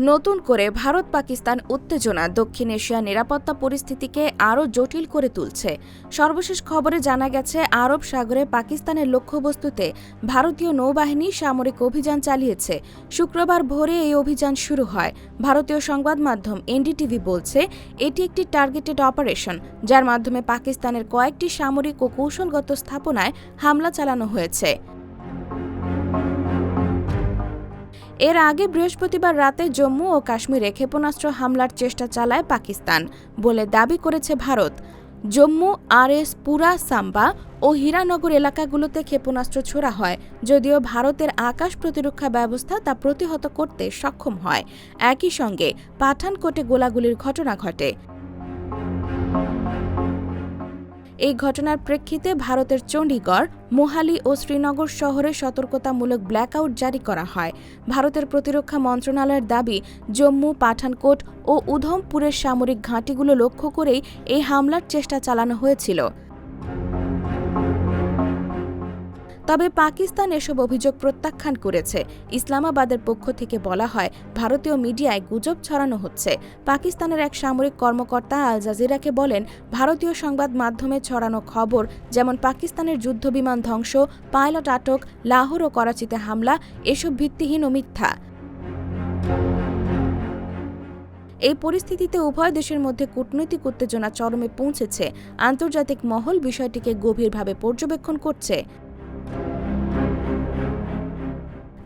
নতুন করে ভারত পাকিস্তান উত্তেজনা দক্ষিণ এশিয়া নিরাপত্তা পরিস্থিতিকে আরও জটিল করে তুলছে। সর্বশেষ খবরে জানা গেছে, আরব সাগরে পাকিস্তানের লক্ষ্যবস্তুতে ভারতীয় নৌবাহিনী সামরিক অভিযান চালিয়েছে। শুক্রবার ভোরে এই অভিযান শুরু হয়। ভারতীয় সংবাদ মাধ্যম এনডিটিভি বলছে, এটি একটি টার্গেটেড অপারেশন, যার মাধ্যমে পাকিস্তানের কয়েকটি সামরিক ও কৌশলগত স্থাপনায় হামলা চালানো হয়েছে। এর আগে বৃহস্পতিবার রাতে জম্মু ও কাশ্মীরে ক্ষেপণাস্ত্র হামলার চেষ্টা চালায় পাকিস্তান বলে দাবি করেছে ভারত। জম্মু আর এস পুরা, সাম্বা ও হীরানগর এলাকাগুলোতে ক্ষেপণাস্ত্র ছোড়া হয়, যদিও ভারতের আকাশ প্রতিরক্ষা ব্যবস্থা তা প্রতিহত করতে সক্ষম হয়। একই সঙ্গে পাঠানকোটে গোলাগুলির ঘটনা ঘটে। এই ঘটনার প্রেক্ষিতে ভারতের চণ্ডীগড়, মোহালি ও শ্রীনগর শহরে সতর্কতামূলক ব্ল্যাকআউট জারি করা হয়। ভারতের প্রতিরক্ষা মন্ত্রণালয়ের দাবি, জম্মু, পাঠানকোট ও উধমপুরের সামরিক ঘাঁটিগুলো লক্ষ্য করেই এই হামলার চেষ্টা চালানো হয়েছিল। তবে পাকিস্তান এসব অভিযোগ প্রত্যাখ্যান করেছে। ইসলামাবাদের পক্ষ থেকে বলা হয়, ভারতীয় মিডিয়ায় গুজব ছড়ানো হচ্ছে। পাকিস্তানের এক সামরিক কর্মকর্তা আল জাজিরাকে বলেন, ভারতীয় সংবাদ মাধ্যমে ছড়ানো খবর, যেমন পাকিস্তানের যুদ্ধবিমান ধ্বংস, পাইলট আটক, লাহোর ও করাচিতে হামলা, এসব ভিত্তিহীন ও মিথ্যা। এই পরিস্থিতিতে উভয় দেশের মধ্যে কূটনৈতিক উত্তেজনা চরমে পৌঁছেছে। আন্তর্জাতিক মহল বিষয়টিকে গভীরভাবে পর্যবেক্ষণ করছে।